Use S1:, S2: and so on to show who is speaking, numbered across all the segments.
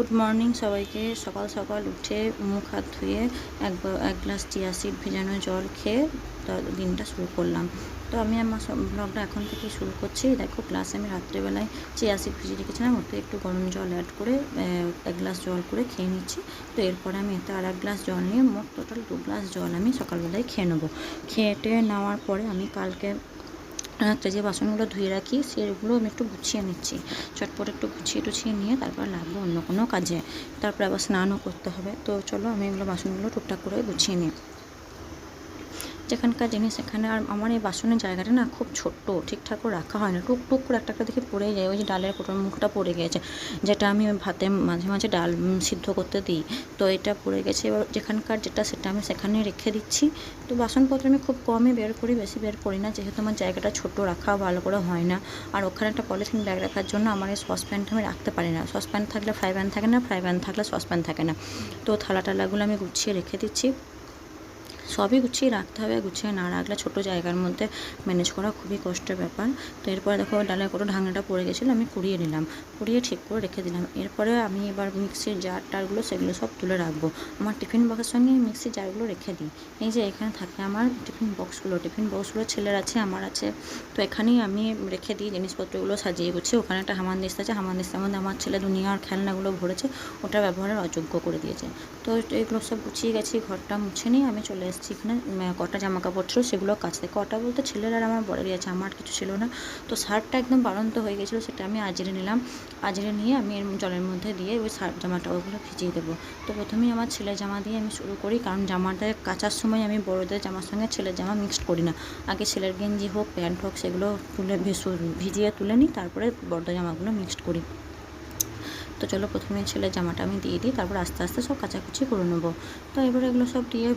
S1: Good morning সবাইকে। সকাল সকাল উঠে মুখ হাত ধুয়ে এক এক গ্লাস চিয়াশিড ভেজানো জল খেয়ে দিনটা শুরু করলাম। তো আমি আমার ব্লগটা এখন থেকে শুরু করছি। দেখো গ্লাসে আমি রাত্রেবেলায় চিয়া সিড ভিজিয়ে রেখেছিলাম, ওতে একটু গরম জল অ্যাড করে এক গ্লাস জল করে খেয়ে নিচ্ছি। তো এরপরে আমি এতে আর এক গ্লাস জল নিয়ে মোট টোটাল দু গ্লাস জল আমি সকালবেলায় খেয়ে নেব। খেয়ে টেয়ে নেওয়ার পরে আমি কালকে রাত্রে যে বাসনগুলো ধুয়ে রাখি, সেগুলো আমি একটু গুছিয়ে নিচ্ছি। চটপট একটু গুছিয়ে টুছিয়ে নিয়ে তারপর লাগবো অন্য কোনো কাজে। তারপর আবার স্নানও করতে হবে। তো চলো আমি এগুলো বাসনগুলো টুকটাক করে গুছিয়ে নিই। যেখানকার জিনিস এখানে আর আমার এই বাসনের জায়গাটা না খুব ছোট্ট, ঠিকঠাকও রাখা হয় না। টুক টুক করে একটা একটা দেখে পড়ে যায়। ওই যে ডালের কোটোর মুখটা পড়ে গেছে। যেটা আমি ভাতে মাঝে মাঝে ডাল সিদ্ধ করতে দিই। তো এটা পড়ে গেছে। এবার যেখানকার যেটা সেটা আমি সেখানে রেখে দিচ্ছি। তো বাসনপত্র আমি খুব কমই বের করি, বেশি বের করি না। যেহেতু আমার জায়গাটা ছোট রাখা ভালো করে হয় না। আর ওখানে একটা পলিথিন ব্যাগ রাখার জন্য আমার এই সসপ্যানটা আমি রাখতে পারি না। সসপ্যান থাকলে ফ্রাই প্যান থাকে না, ফ্রাই প্যান থাকলে সসপ্যান থাকে না। তো থালা টালাগুলো আমি গুছিয়ে রেখে দিচ্ছি। সবই গুছিয়ে রাখতে হবে, গুছিয়ে না রাখলে ছোটো জায়গার মধ্যে ম্যানেজ করা খুবই কষ্টের ব্যাপার। তো এরপরে দেখো ডালের কোনো ঢাকনাটা পড়ে গেছিল, আমি কুড়িয়ে নিলাম। কুড়িয়ে ঠিক করে রেখে দিলাম। এরপরে আমি এবার মিক্সির জার টারগুলো সেগুলো সব তুলে রাখব। আমার টিফিন বক্সের সঙ্গে মিক্সির জারগুলো রেখে দিই। এই যে এখানে থাকে আমার টিফিন বক্সগুলো টিফিন বক্সগুলো ছেলের আছে, আমার আছে। তো এখানেই আমি রেখে দিই জিনিসপত্রগুলো সাজিয়ে গুছিয়ে। ওখানে একটা হামান হামানদিস্তা আছে হামানদিস্তার মধ্যে আমার ছেলে দুনিয়ার খেলনাগুলো ভরেছে, ওটা ব্যবহারের অযোগ্য করে দিয়েছে। তো এগুলো সব গুছিয়ে গেছি, ঘরটা মুছে নিয়ে আমি চলে এসেছি। এখানে কটা জামা কাপড় ছিল সেগুলো কাচতে কটা বলতে ছেলের আর আমার বড়েরই আছে, আমার কিছু ছিল না। তো শার্টটা একদম বাড়ন্ত হয়ে গেছিল, সেটা আমি আজরে নিলাম। আজরে নিয়ে আমি এর জলের মধ্যে দিয়ে ওই শার্ট জামাটা ওগুলো ভিজিয়ে দেবো। তো প্রথমেই আমার ছেলের জামা দিয়ে আমি শুরু করি, কারণ জামাটা কাচার সময় আমি বড়দের জামার সঙ্গে ছেলের জামা মিক্সড করি না। আগে ছেলের গেঞ্জি হোক, প্যান্ট হোক, সেগুলো তুলে ভিজিয়ে তুলে নিই, তারপরে বড়দের জামাগুলো মিক্সড করি। তো চলো প্রথমে ছেলের জামাটা আমি দিয়ে দিই, তারপর আস্তে আস্তে সব কাচাকুচি করে নেব। তো এবার এগুলো সব দিয়ে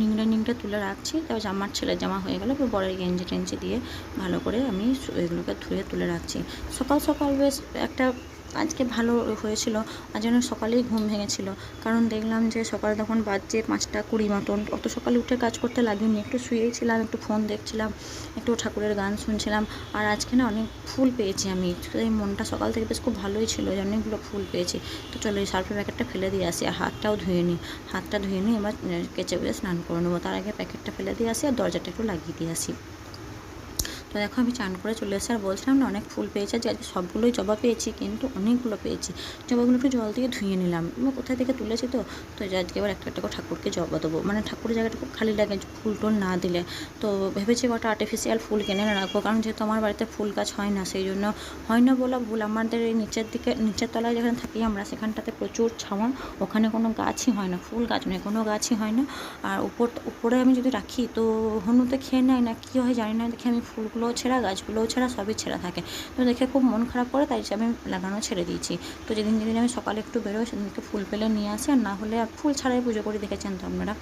S1: নিংড়ে নিংড়ে তুলে রাখছি, তারপর জামার ছেলের জামা হয়ে গেলে বরের গেঞ্জি টেঞ্জি দিয়ে ভালো করে আমি এগুলোকে ধুয়ে তুলে রাখছি। সকাল সকাল বেশ একটা আজকে ভালো হয়েছিল। আজ জন্য সকালেই ঘুম ভেঙেছিল। কারণ দেখলাম যে সকালে তখন বাজছে পাঁচটা কুড়ি মতন। অত সকালে উঠে কাজ করতে লাগেনি। একটু শুয়েই ছিলাম, একটু ফোন দেখছিলাম, একটু ঠাকুরের গান শুনছিলাম। আর আজকে না অনেক ফুল পেয়েছি আমি। এই মনটা সকাল থেকে বেশ খুব ভালোই ছিল যে অনেকগুলো ফুল পেয়েছি। তো চলো এই সার্ফের প্যাকেটটা ফেলে দিয়ে আসি। আর হাতটাও ধুয়ে নিই। হাতটা ধুয়ে নিই এবার কেচে কুচে স্নান করে নেব। তার আগে প্যাকেটটা ফেলে দিয়ে আসি আর দরজাটা একটু লাগিয়ে দিয়ে আসি। তো দেখো আমি চান করে চলে এসে আর বলছিলাম না, অনেক ফুল পেয়েছে, যে আজকে সবগুলোই জবা পেয়েছি, কিন্তু অনেকগুলো পেয়েছি। জবাগুলো একটু জল দিয়ে ধুয়ে নিলাম। এবার কোথায় থেকে তুলেছি তো? তো আজকে এবার একটা একটা করে ঠাকুরকে জবা দেবো। মানে ঠাকুরের জায়গাটা খুব খালি লাগে ফুল টুল না দিলে। তো ভেবেছি ওটা আর্টিফিশিয়াল ফুল কিনে রাখব, কারণ যেহেতু আমার বাড়িতে ফুল গাছ হয় না, সেই জন্য হয় না বলা ভুল। আমাদের এই নিচের দিকে, নিচের তলায় যেখানে থাকি আমরা, সেখানটাতে প্রচুর ছাওয়া ওখানে কোনো গাছই হয় না, ফুল গাছ নয়, কোনো গাছই হয় না। আর উপর, উপরে আমি যদি রাখি, তো হনুতে খেয়ে নেয় না, কী হয় জানি না, দেখে আমি ফুলগুলোও ছেঁড়া, গাছগুলোও ছেঁড়া, সবই ছেঁড়া থাকে। তো দেখে খুব মন খারাপ করে, তাই আমি লাগানো ছেড়ে দিয়েছি। তো যেদিন যেদিন আমি সকালে একটু বেরোই, সেদিনকে ফুল পেলে নিয়ে আসি, আর না হলে আর ফুল ছাড়াই পুজো করে, দেখেছেন তো আপনারা?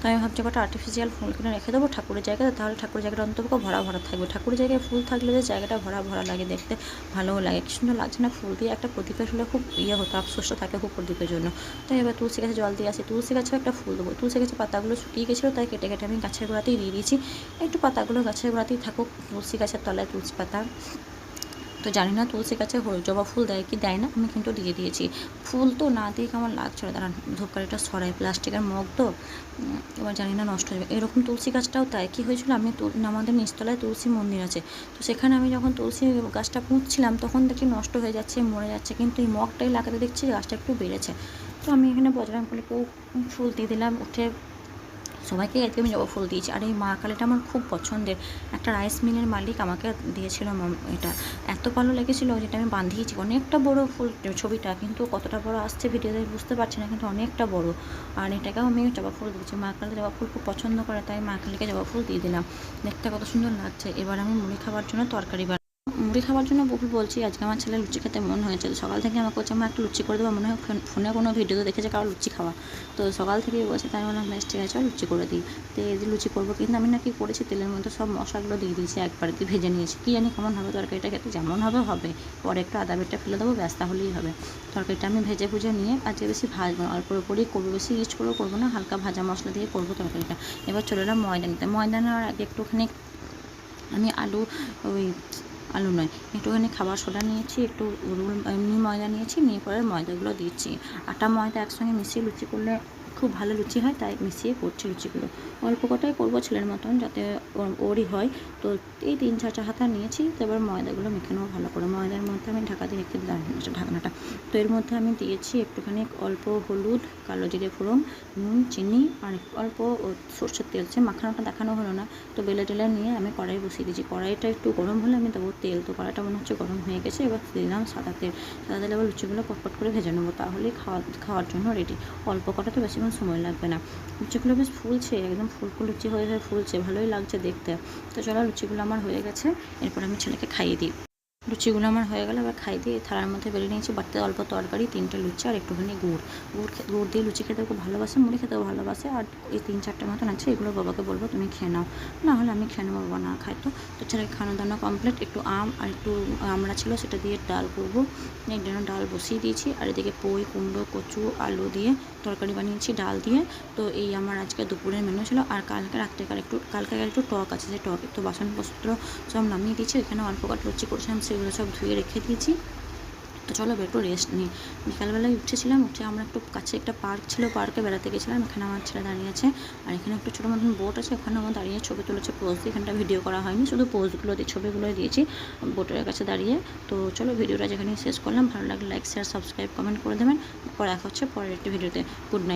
S1: তো আমি ভাবছি কটা আর্টিফিশিয়াল ফুল কিনে রেখে দেবো ঠাকুরের জায়গায় তাহলে ঠাকুরের জায়গাটা অন্তপক্ষে ভরা ভরা থাকবে। ঠাকুরের জায়গায় ফুল থাকলে যে জায়গাটা ভরা ভরা লাগে, দেখতে ভালোও লাগে। কি সুন্দর লাগছে না, ফুল দিয়ে একটা প্রদীপের হলে খুব ইয়ে হতো আফসোসটা থাকে খুব প্রদীপের জন্য। তো এবার তুলসী গাছে জল দিয়ে আসি, তুলসী গাছেও একটা ফুল দেবো। তুলসী গাছে পাতাগুলো শুকিয়ে গেছিল, তাই কেটে কেটে আমি গাছের গোড়াতেই দিয়ে দিয়েছি। একটু পাতাগুলো গাছের গোড়াতেই থাকুক তুলসী গাছের তলায় তুলসী পাতা। তো জানি না তুলসী গাছে জবা ফুল দেয় কি দেয় না, আমি কিন্তু দিয়ে দিয়েছি। ফুল তো না দিয়ে কেমন লাগছিল দাঁড়ান, ধূপকাঠিটা সরাই প্লাস্টিকের মগ তো। এবার জানি না নষ্ট হয়ে যাবে। এরকম তুলসী গাছটাও তাই, কী হয়েছিল? আমি আমাদের নিচতলায় তুলসী মন্দির আছে। তো সেখানে আমি যখন তুলসী গাছটা পুঁতছিলাম, তখন দেখি নষ্ট হয়ে যাচ্ছে, মরে যাচ্ছে, কিন্তু এই মগটাই লাগাতে দেখছি গাছটা একটু বেড়েছে। তো আমি এখানে বজরাং ফুলকেও ফুল দিয়ে দিলাম, উঠে সবাইকে আজকে আমি জবা ফুল দিয়েছি। আর এই মা কালীটা আমার খুব পছন্দের। একটা রাইস মিলের মালিক আমাকে দিয়েছিল এটা। এত ভালো লেগেছিলো যেটা আমি বাঁধিয়েছি অনেকটা বড় ফুল ছবিটা, কিন্তু কতটা বড় আসছে ভিডিওতে বুঝতে পারছি না, কিন্তু অনেকটা বড়। আর এটাকেও আমি জবা ফুল দিয়েছি। মা কালী জবা ফুল খুব পছন্দ করে, তাই মা কালীকে জবা ফুল দিয়ে দিলাম। দেখতে কত সুন্দর লাগছে। এবার আমি মুড়ি খাবার জন্য তরকারি বানাবো। খাওয়ার জন্য বহু বলছি, আজকে আমার ছেলে লুচি খেতে মন হয়েছে, তো সকাল থেকে আমাকে বলছে আমার একটু লুচি করে দেবো, মনে হয় ফোনে কোনো ভিডিওতে দেখেছে কারও লুচি খাওয়া। তো সকাল থেকেই বলছে, তাই বললাম, বেশ ঠিক আছে লুচি করে দিই। তো এই যে লুচি করব, কিন্তু আমি নাকি করেছি, তেলের মধ্যে সব মশলাগুলো দিয়ে দিয়েছি, একবার দিয়ে ভেজে নিয়েছি। কী জানি কেমন হবে তরকারিটা খেতে, যেমন হবে হবে। পরে একটু আদা বেটটা ফেলে দেবো ব্যস্ত হলেই হবে। তরকারিটা আমি ভেজে ভুজে নিয়ে আজকে বেশি ভাজবো অল্প অল্পই করব, বেশি ইউজ করেও করব না, হালকা ভাজা মশলা দিয়ে করব তরকারিটা। এবার চলে এলাম ময়দা নিতে ময়দা নেওয়ার আগে একটুখানি আমি আলু ওই আলু নয়। একটুখানি খাবার সোডা নিয়েছি, একটু রুল, এমনি ময়দা নিয়েছি, নিয়ে পরে ময়দাগুলো দিচ্ছি। আটা, ময়দা একসঙ্গে মিশিয়ে লুচি করলে খুব ভালো লুচি হয়, তাই মিশিয়ে করছি লুচিগুলো। অল্প কটাই করব ছেলের মতন যাতে ওর- ওরই হয়। তো এই তিন চারটা হাতা নিয়েছি, তো এবার ময়দাগুলো মেখে নেব ভালো করে। ময়দার মধ্যে আমি ঢাকা দিয়ে রেখে দিলাম ঢাকনাটা। তো এর মধ্যে আমি দিয়েছি একটুখানি অল্প হলুদ, কালো জিরে ফোড়ন, নুন, চিনি, আর অল্প সর্ষের তেল। সে মাখানোটা দেখানো হলো না, তো বেলে টেলে নিয়ে আমি কড়াই বসিয়ে দিয়েছি। কড়াইটা একটু গরম হলে আমি দেবো তেল, তো কড়াইটা মনে হচ্ছে গরম হয়ে গেছে, এবার দিলাম সাদা তেল। সাদা তেলে এবার লুচিগুলো পটপট করে ভেজে নেব, তাহলেই খাওয়া, খাওয়ার জন্য রেডি অল্প কটা তো বেশিক্ষণ সময় লাগবে না। লুচিগুলো বেশ ফুলছে, একদম ফুলকো লুচি হয়ে হয়ে ফুলছে, ভালোই লাগছে দেখতে। তো চলো লুচিগুলো আমার হয়ে গেছে, এরপর আমি ছেলেকে খাইয়ে দিই। লুচিগুলো আমার হয়ে গেল, এবার খাই দিয়ে থালার মধ্যে বেরিয়ে নিয়েছি। বাড়িতে অল্প তরকারি, তিনটে লুচি আর একটুখানি গুড়। গুড় গুড় দিয়ে লুচি খেতে খুব ভালোবাসে, মুড়ি খেতেও ভালোবাসে। আর এই তিন চারটে মতন আছে, এগুলো বাবাকে বলব তুমি খেয়ে নাও। না হলে আমি খেয়ে নেব, বাবা না খাই তো। তো ছেলেকে খাওয়ানো দাওয়ানো কমপ্লিট একটু আম আর একটু আমরা ছিল, সেটা দিয়ে ডাল করব। এই জন্য ডাল বসিয়ে দিয়েছি। আর এদিকে পই, কুমড়ো, কচু, আলু দিয়ে তরকারি বানিয়েছি, ডাল দিয়ে। তো এই আমার আজকে দুপুরের মেনু ছিল। আর কালকে রাত্রেকার একটু কালকে একটু টক আছে, সেই টক একটু বাসনপত্র সব নামিয়ে দিয়েছি। ওইখানে অল্প কাট লুচি করেছিলাম সেগুলো সব ধুয়ে রেখে দিয়েছি। তো চলো একটু রেস্ট নিই। বিকালবেলায় উঠেছিলাম, উঠে আমরা একটু কাছে একটা পার্ক ছিল পার্কে বেড়াতে গেছিলাম। এখানে আমার ছেলে দাঁড়িয়ে আছে আর এখানে একটু ছোটো মতন বোট আছে ওখানে আমার দাঁড়িয়ে ছবি তুলেছে পোজ এখানটা ভিডিও করা হয়নি, শুধু পোজগুলো দিয়ে ছবিগুলো দিয়েছি বোটের কাছে দাঁড়িয়ে। তো চলো ভিডিওটা যেখানে শেষ করলাম, ভালো লাগলে লাইক শেয়ার সাবস্ক্রাইব কমেন্ট করে দেবেন। পরে দেখা হচ্ছে পরের একটি ভিডিওতে গুড নাইট